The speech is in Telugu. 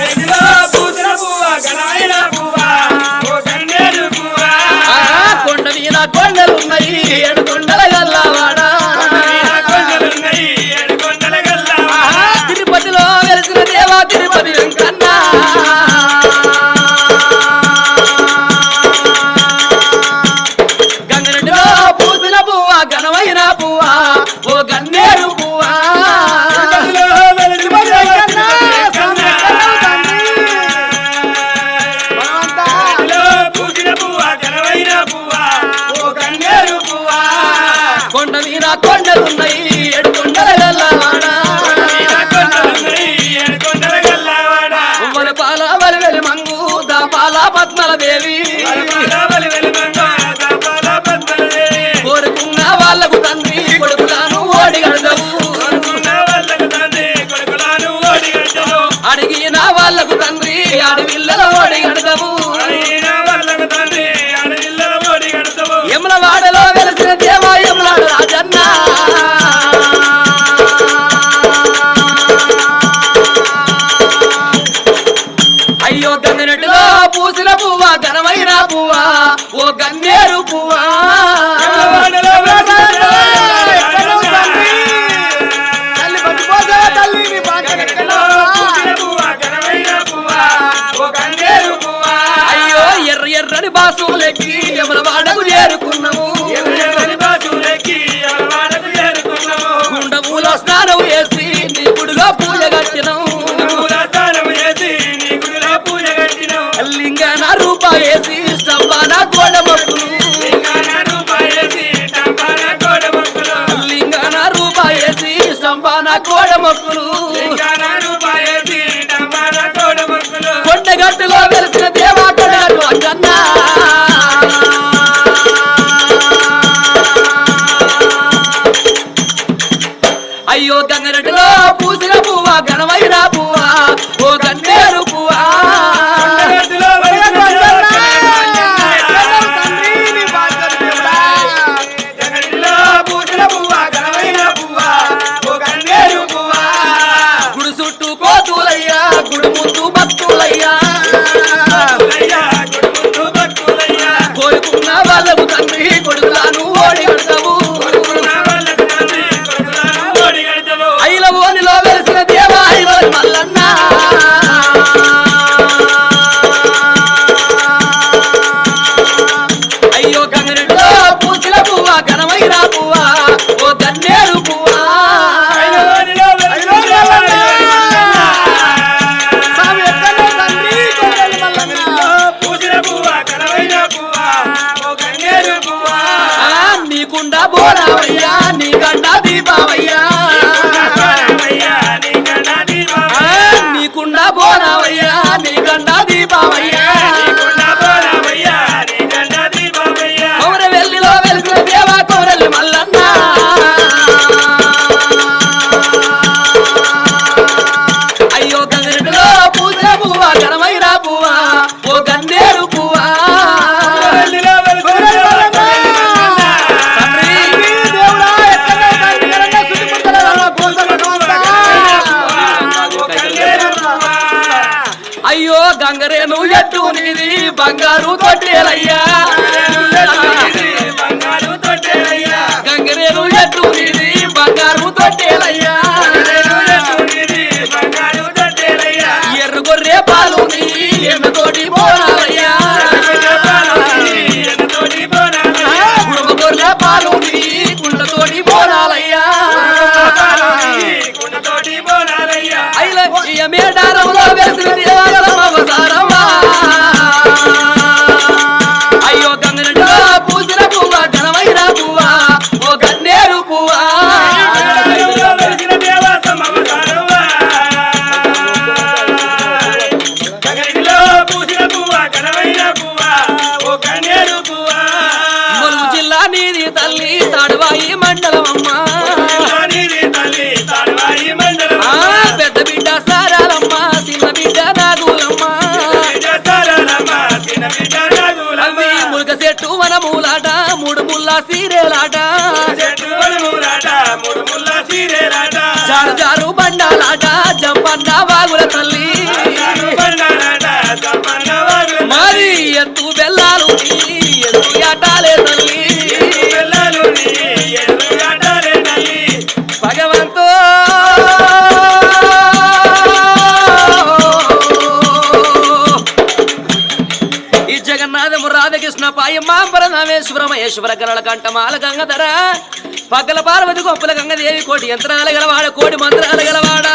Make it love. నా కొండలున్నాయి. పువ్వా ఓ గన్నేరు పువ్వా. కోడ మొక్కులు it up. బంగారు తొట్టేలయ్యా జట్టు మన మూలాట మూడు ముల్లా సీరేలాట. జారు జారు బండాలాట జంపన్న వాగుల తల్ల అయ్యమాంబర నామేశ్వర మహేశ్వర గరళ కంఠమాల గంగధర పగల పార్వతి గొప్పల గంగదేవి కోటి యంత్రాలు గలవాడ కోటి మంత్రాలు గలవాడా.